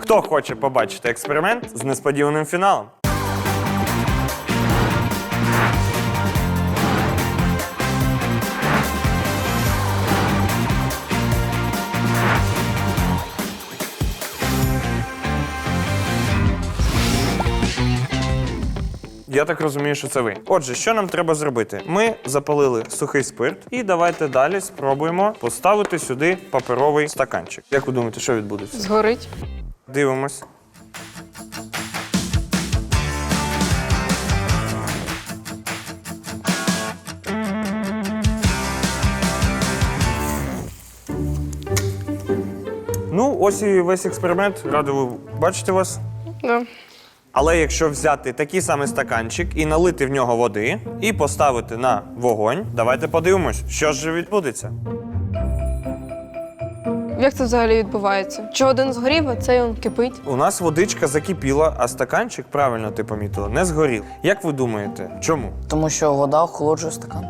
Хто хоче побачити експеримент з несподіваним фіналом? Я так розумію, що це ви. Отже, що нам треба зробити? Ми запалили сухий спирт, і давайте далі спробуємо поставити сюди паперовий стаканчик. Як ви думаєте, що відбудеться? Згорить. Дивимось. Ну, ось і весь експеримент. Радий бачити вас. Да. Але якщо взяти такий самий стаканчик і налити в нього води, і поставити на вогонь, давайте подивимось, що ж відбудеться. Як це взагалі відбувається? Чи один згорів, а цей он кипить? У нас водичка закипіла, а стаканчик, правильно ти помітила, не згорів. Як ви думаєте, чому? Тому що вода охолоджує стакан.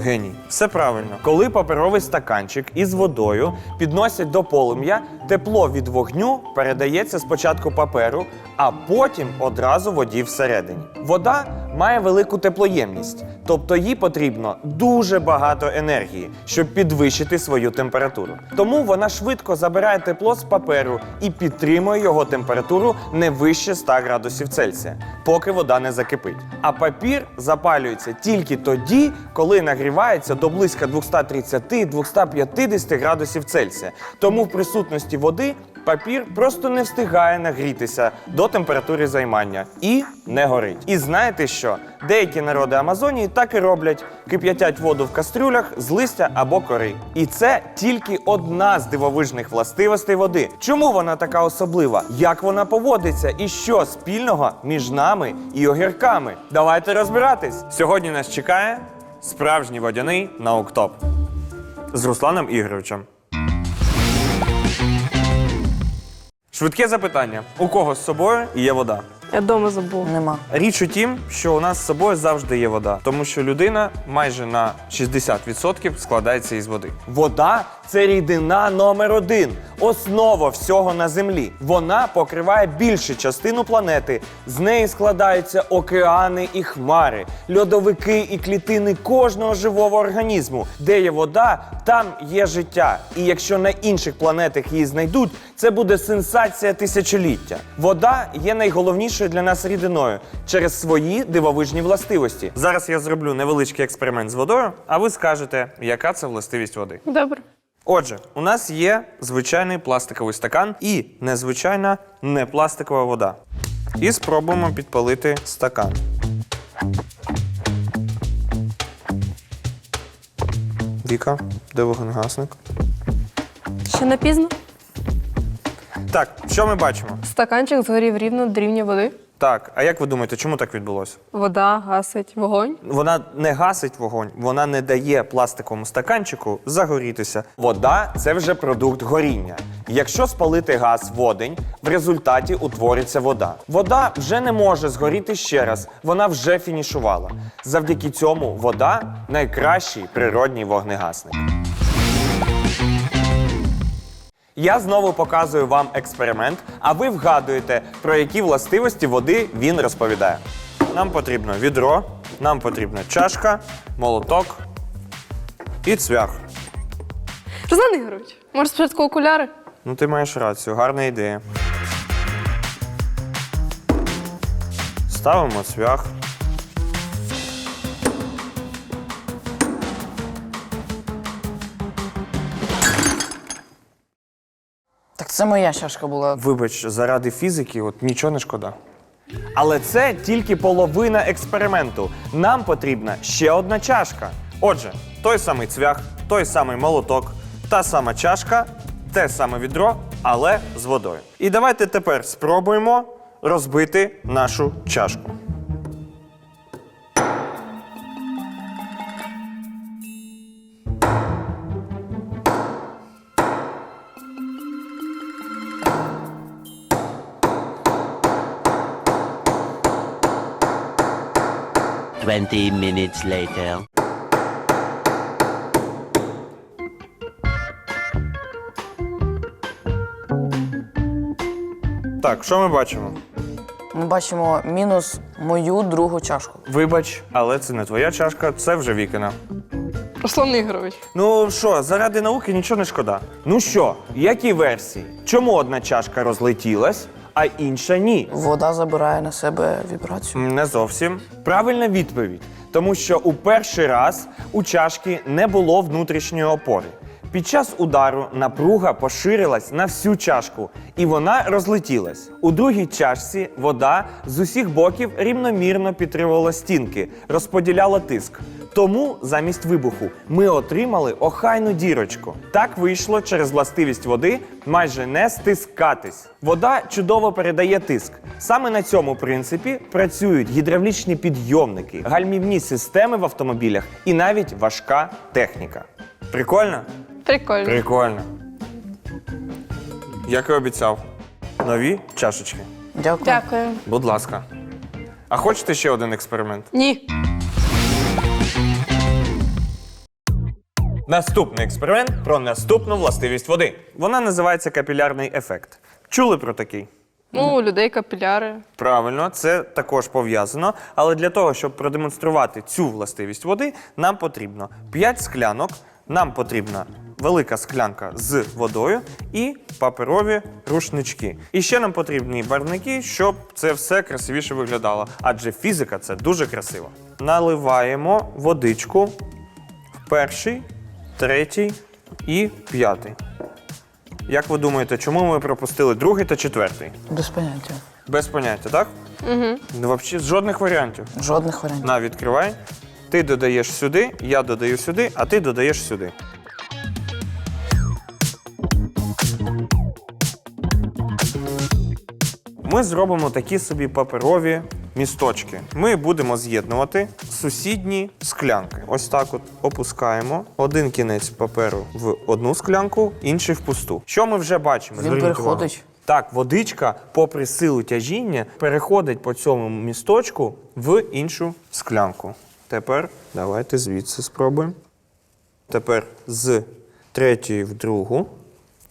Геній. Все правильно. Коли паперовий стаканчик із водою підносять до полум'я, тепло від вогню передається спочатку паперу, а потім одразу воді всередині. Вода має велику теплоємність, тобто їй потрібно дуже багато енергії, щоб підвищити свою температуру. Тому вона швидко забирає тепло з паперу і підтримує його температуру не вище 100 градусів Цельсія, поки вода не закипить. А папір запалюється тільки тоді, коли нагрівається до близько 230-250 градусів Цельсія. Тому в присутності води папір просто не встигає нагрітися до температури займання і не горить. І знаєте що? Деякі народи Амазонії так і роблять: кип'ятять воду в кастрюлях з листя або кори. І це тільки одна з дивовижних властивостей води. Чому вона така особлива? Як вона поводиться і що спільного між нами і огірками? Давайте розбиратись. Сьогодні нас чекає справжній водяний науктоп з Русланом Ігоровичем. Швидке запитання: у кого з собою є вода? Я вдома забув. Нема. Річ у тім, що у нас з собою завжди є вода, тому що людина майже на 60% складається із води. Вода це рідина номер один, основа всього на землі. Вона покриває більшу частину планети. З неї складаються океани і хмари, льодовики і клітини кожного живого організму. Де є вода, там є життя. І якщо на інших планетах її знайдуть, це буде сенсація тисячоліття. Вода є найголовнішою для нас рідиною через свої дивовижні властивості. Зараз я зроблю невеличкий експеримент з водою, а ви скажете, яка це властивість води. Добре. Отже, у нас є звичайний пластиковий стакан і незвичайна непластикова вода. І спробуємо підпалити стакан. Віка, де вогнегасник? Ще не пізно. Так, що ми бачимо? Стаканчик згорів рівно до рівня води. Так, а як ви думаєте, чому так відбулося? Вода гасить вогонь. Вона не гасить вогонь, вона не дає пластиковому стаканчику загорітися. Вода це вже продукт горіння. Якщо спалити газ водень, в результаті утвориться вода. Вода вже не може згоріти ще раз, вона вже фінішувала. Завдяки цьому вода найкращий природній вогнегасник. Я знову показую вам експеримент, а ви вгадуєте, про які властивості води він розповідає. Нам потрібно відро, нам потрібна чашка, молоток і цвях. Руслан Ігорович, може спочатку окуляри? Ну, ти маєш рацію, гарна ідея. Ставимо цвях. Це моя чашка була. Вибач, заради фізики, от нічого не шкода. Але це тільки половина експерименту. Нам потрібна ще одна чашка. Отже, той самий цвях, той самий молоток, та сама чашка, те саме відро, але з водою. І давайте тепер спробуємо розбити нашу чашку. Twenty minutes later. Так, що ми бачимо? Ми бачимо мінус мою другу чашку. Вибач, але це не твоя чашка, це вже вікина. Руслан Ігорович. Ну що, заради науки нічого не шкода. Ну що, які версії? Чому одна чашка розлетілась, а інша ні? Вода забирає на себе вібрацію. Не зовсім. Правильна відповідь. Тому що у перший раз у чашки не було внутрішньої опори. Під час удару напруга поширилась на всю чашку, і вона розлетілась. У другій чашці вода з усіх боків рівномірно підтримувала стінки, розподіляла тиск. Тому замість вибуху ми отримали охайну дірочку. Так вийшло через властивість води майже не стискатись. Вода чудово передає тиск. Саме на цьому принципі працюють гідравлічні підйомники, гальмівні системи в автомобілях і навіть важка техніка. Прикольно? Прикольно. Прикольно. Як і обіцяв. Нові чашечки. Дякую. Дякую. Будь ласка. А хочете ще один експеримент? Ні. Наступний експеримент про наступну властивість води. Вона називається капілярний ефект. Чули про такий? Ну, у людей капіляри. Правильно, це також пов'язано. Але для того, щоб продемонструвати цю властивість води, нам потрібно 5 склянок, нам потрібна велика склянка з водою і паперові рушнички. І ще нам потрібні барвники, щоб це все красивіше виглядало. Адже фізика це дуже красиво. Наливаємо водичку в перший, третій і п'ятий. Як ви думаєте, чому ми пропустили другий та четвертий? Без поняття. Без поняття, так? Угу. Ну, взагалі, жодних варіантів. Жодних варіантів. На, відкривай. Ти додаєш сюди, я додаю сюди, а ти додаєш сюди. Ми зробимо такі собі паперові місточки. Ми будемо з'єднувати сусідні склянки. Ось так от опускаємо один кінець паперу в одну склянку, інший в пусту. Що ми вже бачимо? Він Зверніть увагу. переходить. Так, водичка, попри силу тяжіння, переходить по цьому місточку в іншу склянку. Тепер давайте звідси спробуємо. Тепер з третьої в другу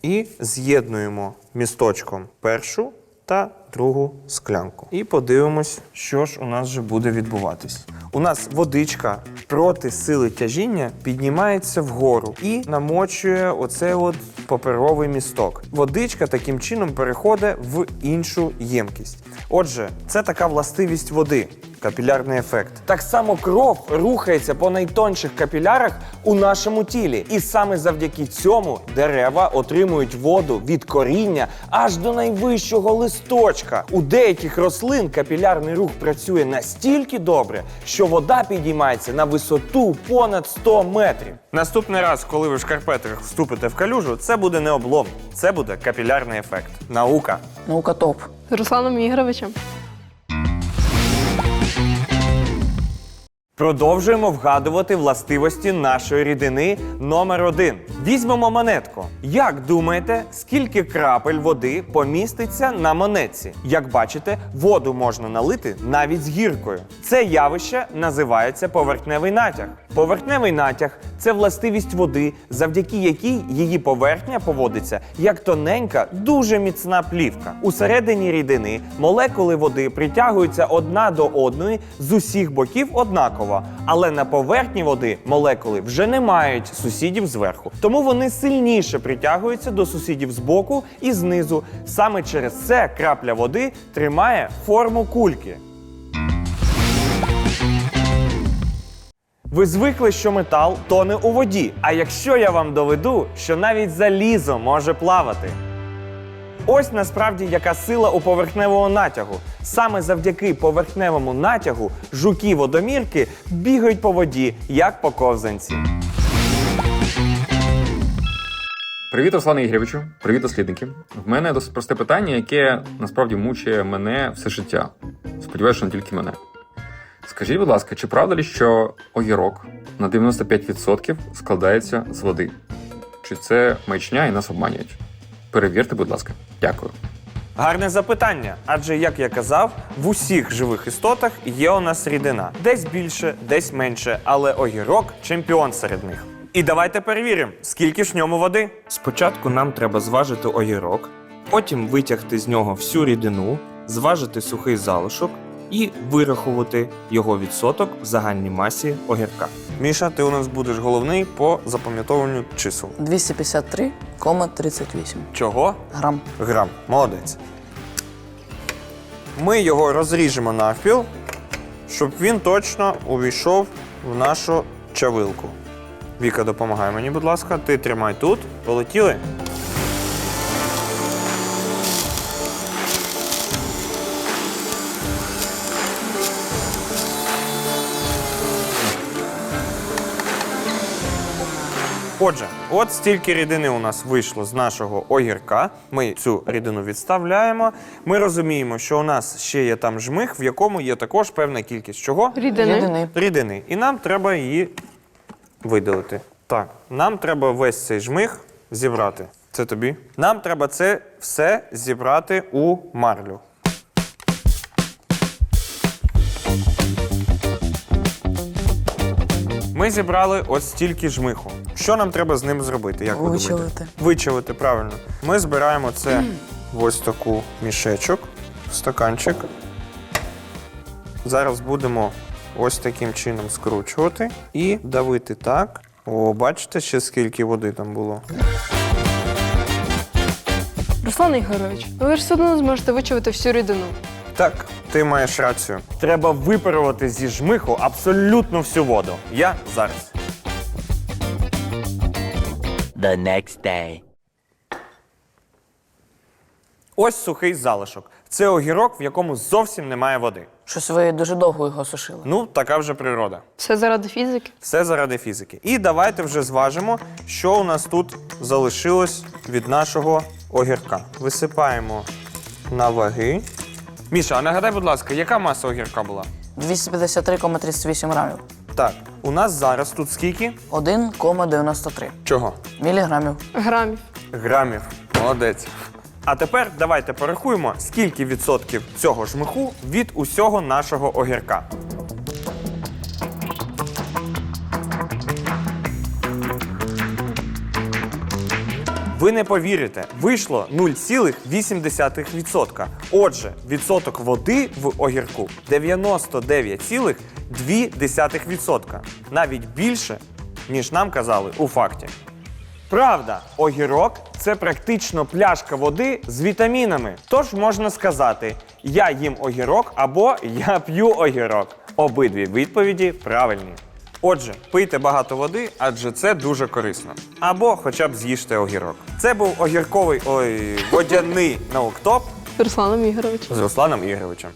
і з'єднуємо місточком першу та другу склянку. І подивимось, що ж у нас вже буде відбуватись. У нас водичка проти сили тяжіння піднімається вгору і намочує оцей от паперовий місток. Водичка таким чином переходить в іншу ємкість. Отже, це така властивість води. Капілярний ефект. Так само кров рухається по найтонших капілярах у нашому тілі. І саме завдяки цьому дерева отримують воду від коріння аж до найвищого листочка. У деяких рослин капілярний рух працює настільки добре, що вода підіймається на висоту понад 100 метрів. Наступний раз, коли ви в шкарпетках вступите в калюжу, це буде не облом, це буде капілярний ефект. Наука. Наука топ. З Русланом Ігоровичем. Продовжуємо вгадувати властивості нашої рідини номер один. Візьмемо монетку. Як думаєте, скільки крапель води поміститься на монетці? Як бачите, воду можна налити навіть з гіркою. Це явище називається поверхневий натяг. Поверхневий натяг це властивість води, завдяки якій її поверхня поводиться як тоненька, дуже міцна плівка. Усередині рідини молекули води притягуються одна до одної з усіх боків однаково, але на поверхні води молекули вже не мають сусідів зверху, тому вони сильніше притягуються до сусідів збоку і знизу. Саме через це крапля води тримає форму кульки. Ви звикли, що метал тоне у воді. А якщо я вам доведу, що навіть залізо може плавати. Ось насправді яка сила у поверхневого натягу. Саме завдяки поверхневому натягу жуки-водомірки бігають по воді, як по ковзанці. Привіт, Руслане Ігоревичу. Привіт, дослідники. В мене досить просте питання, яке насправді мучує мене все життя. Сподіваюся, що не тільки мене. Скажіть, будь ласка, чи правда ли, що огірок на 95% складається з води? Чи це маячня і нас обманюють? Перевірте, будь ласка. Дякую. Гарне запитання. Адже, як я казав, в усіх живих істотах є у нас рідина. Десь більше, десь менше, але огірок чемпіон серед них. І давайте перевіримо, скільки ж в ньому води. Спочатку нам треба зважити огірок, Потім витягти з нього всю рідину, зважити сухий залишок і вирахувати його відсоток в загальній масі огірка. Міша, ти у нас будеш головний по запам'ятовуванню чисел. 253,38 Чого? грам. Грам. Молодець. Ми його розріжемо навпіл, щоб він точно увійшов в нашу чавилку. Віка, допомагай мені, будь ласка. Ти тримай тут. Полетіли. Отже, от стільки рідини у нас вийшло з нашого огірка. Ми цю рідину відставляємо. Ми розуміємо, що у нас ще є там жмих, в якому є також певна кількість чого? Рідини. Рідини. Рідини. І нам треба її видалити. Так, нам треба весь цей жмих зібрати. Це тобі. Нам треба це все зібрати у марлю. Ми зібрали ось стільки жмиху. Що нам треба з ним зробити? Як ви думаєте? Вичавити. Вичавити, правильно. Ми збираємо це в ось таку мішечок, стаканчик. Зараз будемо ось таким чином скручувати і давити так. О, бачите, ще скільки води там було. Руслан Ігорович, ви ж все одно зможете вичавити всю рідину. Так, ти маєш рацію. Треба випарувати зі жмиху абсолютно всю воду. Я зараз. The next day. Ось сухий залишок. Це огірок, в якому зовсім немає води. Щось ви дуже довго його сушили. Ну, така вже природа. Все заради фізики. Все заради фізики. І давайте вже зважимо, що у нас тут залишилось від нашого огірка. Висипаємо на ваги. Міша, а нагадай, будь ласка, яка маса огірка була? 253,38 грамів. Так, у нас зараз тут скільки? 1,93 Чого? міліграмів. Грамів. Грамів. Молодець. А тепер давайте порахуємо, скільки відсотків цього жмиху від усього нашого огірка. Ви не повірите, вийшло 0,8%. Отже, відсоток води в огірку 99,2%. Навіть більше, ніж нам казали у факті. Правда, огірок це практично пляшка води з вітамінами. Тож можна сказати, я їм огірок або я п'ю огірок. Обидві відповіді правильні. Отже, пийте багато води, адже це дуже корисно. Або хоча б з'їжте огірок. Це був огірковий ой, водяний науктоп Русланом Ігоровичем. з Русланом Ігоровичем.